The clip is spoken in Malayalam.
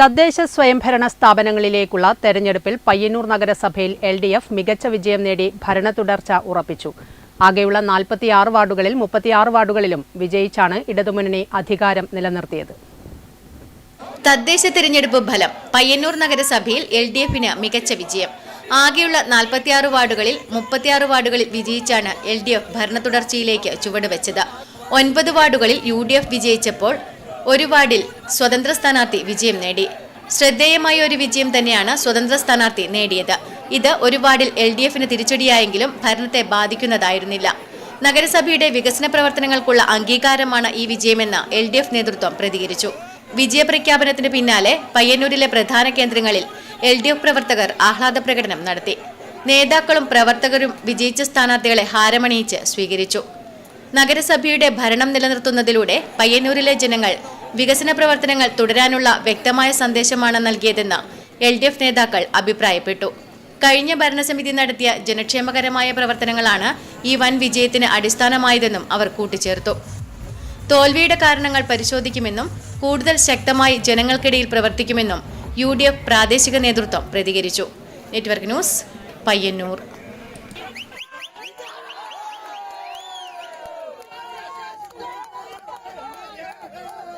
തദ്ദേശ സ്വയംഭരണ സ്ഥാപനങ്ങളിലേക്കുള്ള തെരഞ്ഞെടുപ്പിൽ പയ്യന്നൂർ നഗരസഭയിൽ എൽ ഡി എഫ് മികച്ച വിജയം നേടി ഭരണ തുടർച്ച ഉറപ്പിച്ചു. ആകെയുള്ള നാൽപ്പത്തിയാറ് വാർഡുകളിൽ മുപ്പത്തിയാറ് വാർഡുകളിലും വിജയിച്ചാണ് ഇടതുമുന്നണി അധികാരം നിലനിർത്തിയത്. തദ്ദേശ തിരഞ്ഞെടുപ്പ് ഫലം പയ്യന്നൂർ നഗരസഭയിൽ എൽ ഡി എഫിന് മികച്ച വിജയം. ആകെയുള്ള നാൽപ്പത്തിയാറ് വാർഡുകളിൽ മുപ്പത്തിയാറ് വാർഡുകളിൽ വിജയിച്ചാണ് എൽ ഡി എഫ് ഭരണ തുടർച്ചയിലേക്ക് ചുവടുവെച്ചത്. ഒൻപത് വാർഡുകളിൽ യു ഡി എഫ് വിജയിച്ചപ്പോൾ ഒരു വാർഡിൽ സ്വതന്ത്ര സ്ഥാനാർത്ഥി വിജയം നേടി. ശ്രദ്ധേയമായ ഒരു വിജയം തന്നെയാണ് സ്വതന്ത്ര സ്ഥാനാർത്ഥി നേടിയത്. ഇത് ഒരു വാർഡിൽ എൽ ഡി എഫിന് തിരിച്ചടിയായെങ്കിലും ഭരണത്തെ ബാധിക്കുന്നതായിരുന്നില്ല. നഗരസഭയുടെ വികസന പ്രവർത്തനങ്ങൾക്കുള്ള അംഗീകാരമാണ് ഈ വിജയമെന്ന് എൽ ഡി എഫ് നേതൃത്വം പ്രതികരിച്ചു. വിജയപ്രഖ്യാപനത്തിന് പിന്നാലെ പയ്യന്നൂരിലെ പ്രധാന കേന്ദ്രങ്ങളിൽ എൽ ഡി എഫ് പ്രവർത്തകർ ആഹ്ലാദ പ്രകടനം നടത്തി. നേതാക്കളും പ്രവർത്തകരും വിജയിച്ച സ്ഥാനാർത്ഥികളെ ഹാരമണിയിച്ച് സ്വീകരിച്ചു. നഗരസഭയുടെ ഭരണം നിലനിർത്തുന്നതിലൂടെ പയ്യന്നൂരിലെ ജനങ്ങൾ വികസന പ്രവർത്തനങ്ങൾ തുടരാനുള്ള വ്യക്തമായ സന്ദേശമാണ് നൽകിയതെന്ന് എൽ ഡി എഫ് നേതാക്കൾ അഭിപ്രായപ്പെട്ടു. കഴിഞ്ഞ ഭരണസമിതി നടത്തിയ ജനക്ഷേമകരമായ പ്രവർത്തനങ്ങളാണ് ഈ വൻ വിജയത്തിന് അടിസ്ഥാനമായതെന്നും അവർ കൂട്ടിച്ചേർത്തു. തോൽവിയുടെ കാരണങ്ങൾ പരിശോധിക്കുമെന്നും കൂടുതൽ ശക്തമായി ജനങ്ങൾക്കിടയിൽ പ്രവർത്തിക്കുമെന്നും യു പ്രാദേശിക നേതൃത്വം പ്രതികരിച്ചു. Network news Payyanur.